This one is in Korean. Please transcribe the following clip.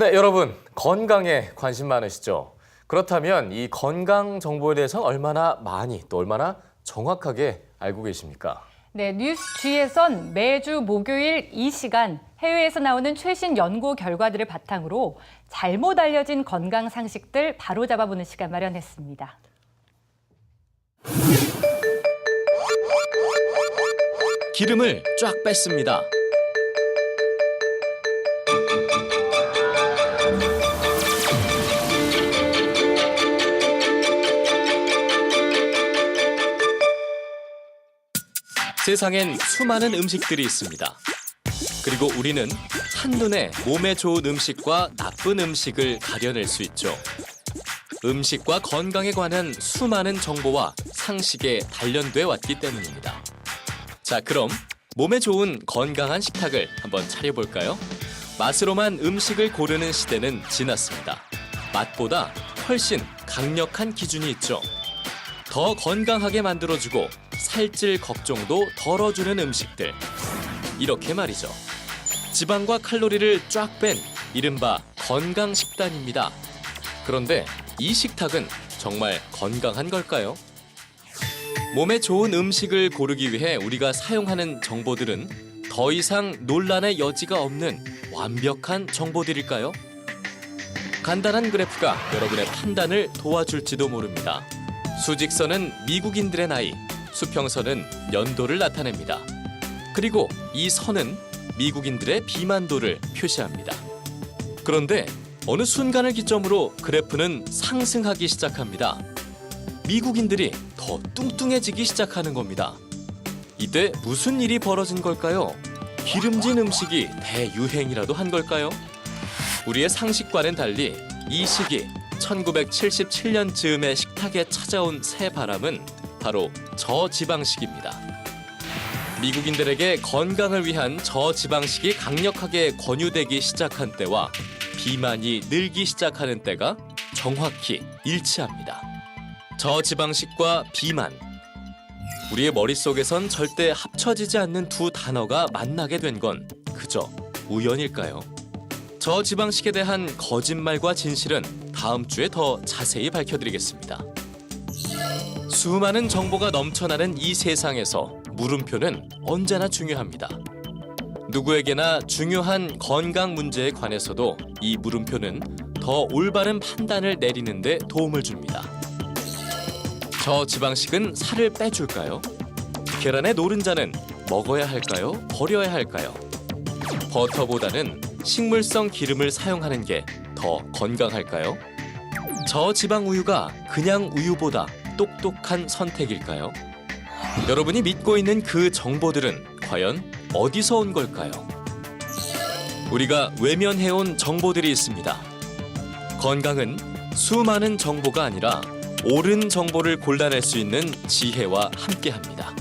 네, 여러분 건강에 관심 많으시죠? 그렇다면 이 건강 정보에 대해서 얼마나 많이 또 얼마나 정확하게 알고 계십니까? 네, 뉴스 G에선 매주 목요일 이 시간 해외에서 나오는 최신 연구 결과들을 바탕으로 잘못 알려진 건강 상식들 바로 잡아보는 시간 마련했습니다. 기름을 쫙 뺐습니다. 세상엔 수많은 음식들이 있습니다. 그리고 우리는 한눈에 몸에 좋은 음식과 나쁜 음식을 가려낼 수 있죠. 음식과 건강에 관한 수많은 정보와 상식에 단련돼 왔기 때문입니다. 자, 그럼 몸에 좋은 건강한 식탁을 한번 차려볼까요? 맛으로만 음식을 고르는 시대는 지났습니다. 맛보다 훨씬 강력한 기준이 있죠. 더 건강하게 만들어주고 살찔 걱정도 덜어주는 음식들. 이렇게 말이죠. 지방과 칼로리를 쫙 뺀 이른바 건강 식단입니다. 그런데 이 식탁은 정말 건강한 걸까요? 몸에 좋은 음식을 고르기 위해 우리가 사용하는 정보들은 더 이상 논란의 여지가 없는 완벽한 정보들일까요? 간단한 그래프가 여러분의 판단을 도와줄지도 모릅니다. 수직선은 미국인들의 나이, 수평선은 연도를 나타냅니다. 그리고 이 선은 미국인들의 비만도를 표시합니다. 그런데 어느 순간을 기점으로 그래프는 상승하기 시작합니다. 미국인들이 더 뚱뚱해지기 시작하는 겁니다. 이때 무슨 일이 벌어진 걸까요? 기름진 음식이 대유행이라도 한 걸까요? 우리의 상식과는 달리 이 시기 1977년 즈음의 식탁에 찾아온 새 바람은 바로 저지방식입니다. 미국인들에게 건강을 위한 저지방식이 강력하게 권유되기 시작한 때와 비만이 늘기 시작하는 때가 정확히 일치합니다. 저지방식과 비만. 우리의 머릿속에선 절대 합쳐지지 않는 두 단어가 만나게 된 건 그저 우연일까요? 저지방식에 대한 거짓말과 진실은 다음 주에 더 자세히 밝혀드리겠습니다. 수많은 정보가 넘쳐나는 이 세상에서 물음표는 언제나 중요합니다. 누구에게나 중요한 건강 문제에 관해서도 이 물음표는 더 올바른 판단을 내리는데 도움을 줍니다. 저 지방식은 살을 빼줄까요? 계란의 노른자는 먹어야 할까요? 버려야 할까요? 버터보다는 식물성 기름을 사용하는 게 더 건강할까요? 저지방 우유가 그냥 우유보다 똑똑한 선택일까요? 여러분이 믿고 있는 그 정보들은 과연 어디서 온 걸까요? 우리가 외면해온 정보들이 있습니다. 건강은 수많은 정보가 아니라 옳은 정보를 골라낼 수 있는 지혜와 함께합니다.